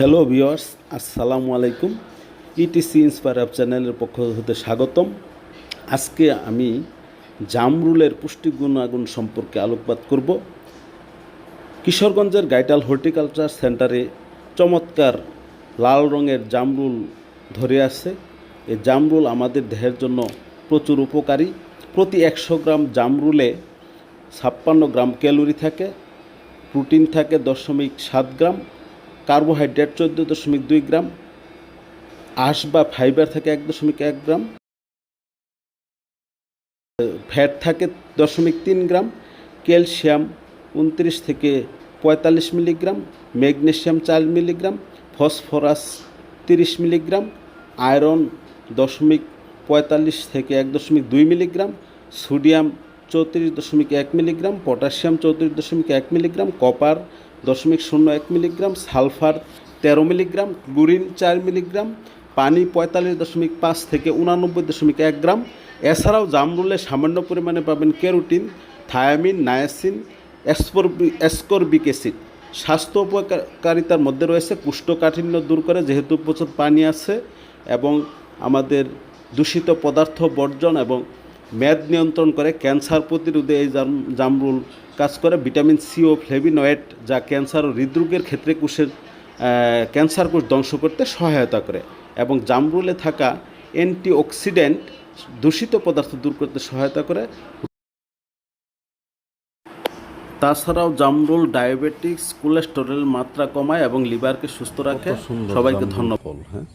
Hello viewers আসসালামু আলাইকুম etc inspire app চ্যানেলের পক্ষ হতে স্বাগতম। আজকে আমি জামরুলের পুষ্টি গুণাগুণ সম্পর্কে আলোকপাত করব। কিশোরগঞ্জের গাইটাল হর্টিকালচার সেন্টারে চমৎকার লাল রঙের জামরুল ধরে আছে। এই জামরুল আমাদের দেহের জন্য প্রচুর উপকারী। প্রতি একশো গ্রাম জামরুলে ছাপ্পান্ন গ্রাম ক্যালোরি থাকে। প্রোটিন থাকে দশমিক সাত গ্রাম। কার্বোহাইড্রেট চোদ্দ দশমিক দুই গ্রাম, আঁশ বা ফাইবার থাকে এক দশমিক এক গ্রাম, ফ্যাট থাকে দশমিক তিন গ্রাম, ক্যালসিয়াম উনত্রিশ থেকে পঁয়তাল্লিশ মিলিগ্রাম ম্যাগনেশিয়াম চার মিলিগ্রাম, ফসফরাস তিরিশ মিলিগ্রাম, আয়রন দশমিক পঁয়তাল্লিশ থেকে এক দশমিক দুই মিলিগ্রাম, সোডিয়াম চৌত্রিশ দশমিক এক মিলিগ্রাম, পটাশিয়াম চৌত্রিশ দশমিক এক মিলিগ্রাম, কপার দশমিক শূন্য এক মিলিগ্রাম, সালফার তেরো মিলিগ্রাম, ক্লোরিন চার মিলিগ্রাম, পানি পঁয়তাল্লিশ দশমিক পাঁচ থেকে উনানব্বই দশমিক এক গ্রাম। এছাড়াও জামরুলে সামান্য পরিমাণে পাবেন ক্যারোটিন থায়ামিন, নায়াসিন অ্যাসকর্বি অ্যাসকর্বিক অ্যাসিড। স্বাস্থ্য উপকারিতার মধ্যে রয়েছে কুষ্ঠকাঠিন্য দূর করে, যেহেতু প্রচুর পানি আছে এবং আমাদের দূষিত পদার্থ বর্জন এবং মেদ নিয়ন্ত্রণ করে ক্যান্সার প্রতিরোধে এই জামরুল কাজ করে। ভিটামিন সি ও ফ্লেভিনয়েড যা ক্যান্সার ও হৃদরোগের ক্ষেত্রে কোষের ক্যান্সার কোষ ধ্বংস করতে সহায়তা করে এবং জামরুলে থাকা অ্যান্টিঅক্সিডেন্ট দূষিত পদার্থ দূর করতে সহায়তা করে। তাছাড়াও জামরুল ডায়াবেটিক্স কোলেস্টেরল মাত্রা কমায় এবং লিভারকে সুস্থ রাখে। সবাইকে ধন্যবাদ। হ্যাঁ?